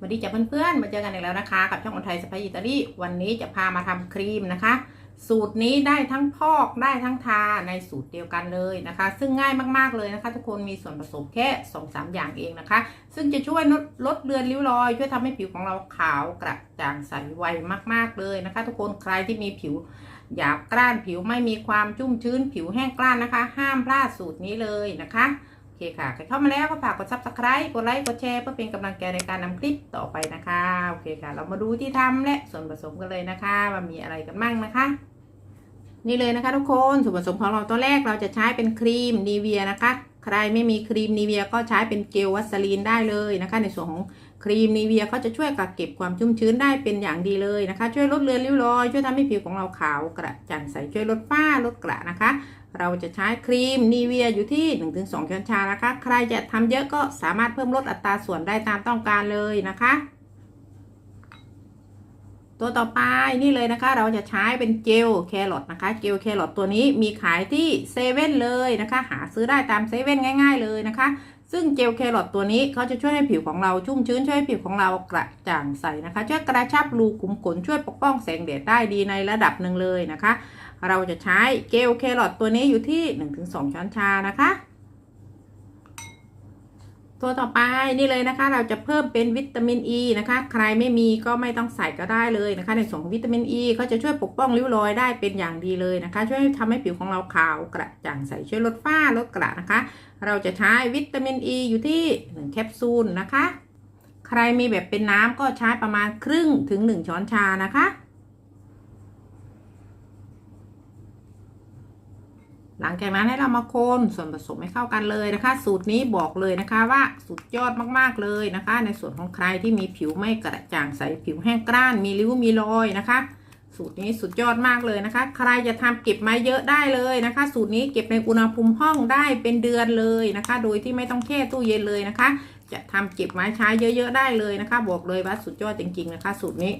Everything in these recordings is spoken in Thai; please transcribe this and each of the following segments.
สวัสดีจ้ะเพื่อนๆ มาเจอกันอีกแล้วนะคะ กับช่องคนไทยสไปอิตาลีวันนี้จะพามาทำครีมนะคะ สูตรนี้ได้ทั้งพอกได้ทั้งทาในสูตรเดียวกันเลยนะคะ ซึ่งง่ายมากๆเลยนะคะ ทุกคนมีส่วนผสมแค่2องสามอย่างเองนะคะ ซึ่งจะช่วยลดลดเลือนริ้วรอย ช่วยทำให้ผิวของเราขาวกระจ่างใสไวมากๆเลยนะคะ ทุกคนใครที่มีผิวหยาบกร้านผิวไม่มีความชุ่มชื้นผิวแห้งกร้านนะคะ ห้ามพลาดสูตรนี้เลยนะคะ เคค่ะใครเข้ามาแล้วก็ฝากกด subscribe กดไลค์ กดแชร์เพื่อเป็นกำลังใจในการนำคลิปต่อไปนะคะ โอเคค่ะ เรามาดูที่ทำและส่วนผสมกันเลยนะคะว่ามีอะไรกันบ้างนะคะ นี่เลยนะคะทุกคนส่วนผสมของเราตัวแรกเราจะใช้เป็นครีมนีเวียนะคะ ใครไม่มีครีมนีเวียก็ใช้เป็นเจลวัสลีนได้เลยนะคะ ในส่วนของครีมนีเวียก็จะช่วยกักเก็บความชุ่มชื้นได้เป็นอย่างดีเลยนะคะ ช่วยลดเลือนริ้วรอย ช่วยทำให้ผิวของเราขาวกระจ่างใสช่วยลดฝ้าลดกระนะคะ เราจะใช้ครีมนีเวียอยู่ที่ 1-2ช้อนชานะคะ ใครจะทำเยอะก็สามารถเพิ่มลดอัตราส่วนได้ตามต้องการเลยนะคะ ตัวต่อไปนี่เลยนะคะ เราจะใช้เป็นเจลแครอทนะคะ เจลแครอทตัวนี้มีขายที่เซเว่นเลยนะคะ หาซื้อได้ตามเซเว่นง่าย ๆ เลยนะคะซึ่งเจลแครอทตัวนี้เขาจะช่วยให้ผิวของเราชุ่มชื้นช่วยให้ผิวของเรากระจ่างใสนะคะ ช่วยกระชับรูขุมขนช่วยปกป้องแสงแดดได้ดีในระดับหนึ่งเลยนะคะ เราจะใช้เจลแครอทตัวนี้อยู่ที่ 1-2 ช้อนชานะคะ ตัวต่อไปนี่เลยนะคะ เราจะเพิ่มเป็นวิตามินอ e ีนะคะ ใครไม่มีก็ไม่ต้องใส่ก็ได้เลยนะคะ ในส่วนของวิตามินอ e ีเขาจะช่วยปกป้องริ้วรอยได้เป็นอย่างดีเลยนะคะ ช่วยทำให้ผิวของเราขาวกระจ่างใสช่วยลดฝ้าลดกระนะคะ เราจะใช้วิตามินอ e ีอยู่ที่1แคปซูลนะคะ ใครมีแบบเป็นน้ำก็ใช้ประมาณครึ่งถึง 1 ช้อนชานะคะ หลังจากนั้นให้เรามาคนส่วนผสมให้เข้ากันเลยนะคะ สูตรนี้บอกเลยนะคะว่าสุดยอดมากๆเลยนะคะ ในส่วนของใครที่มีผิวไม่กระจ่างใสผิวแห้งกร้าน มีริ้วมีรอยนะคะ สูตรนี้สุดยอดมากเลยนะคะ ใครจะทำเก็บมาเยอะได้เลยนะคะ สูตรนี้เก็บในอุณหภูมิห้องได้เป็นเดือนเลยนะคะ โดยที่ไม่ต้องแช่ตู้เย็นเลยนะคะ จะทำเก็บไม้ใช้เยอะๆได้เลยนะคะ บอกเลยว่าสุดยอดจริงๆนะคะ สูตรนี้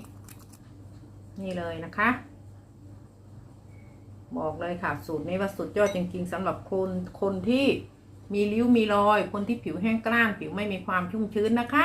นี่เลยนะคะ บอกเลยค่ะ สูตรนี้ว่าสุดยอดจริง ๆสำหรับคนคนที่มีริ้วมีรอย คนที่ผิวแห้งกร้านผิวไม่มีความชุ่มชื้นนะคะ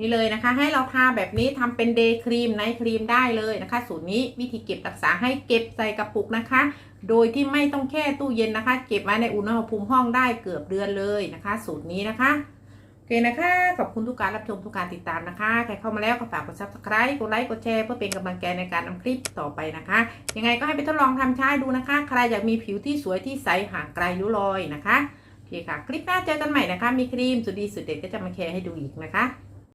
นี่เลยนะคะ ให้เราทาแบบนี้ทำเป็นเดย์ครีมไนท์ครีมได้เลยนะคะ สูตรนี้วิธีเก็บรักษาให้เก็บใส่กระปุกนะคะ โดยที่ไม่ต้องแช่ตู้เย็นนะคะ เก็บไว้ในอุณหภูมิห้องได้เกือบเดือนเลยนะคะ สูตรนี้นะคะโอเคนะคะ ขอบคุณทุกการรับชมทุกการติดตามนะคะ ใครเข้ามาแล้วก็ฝากกด subscribe กดไลค์ กดแชร์เพื่อเป็นกำลังใจในการนำคลิปต่อไปนะคะ ยังไงก็ให้ไปทดลองทำใช้ดูนะคะ ใครอยากมีผิวที่สวยที่ใสห่างไกลริ้วรอยนะคะ โอเคค่ะ คลิปหน้าเจอกันใหม่นะคะ มีครีมสุดดีสุดเด็ดก็จะมาแชร์ให้ดูอีกนะคะ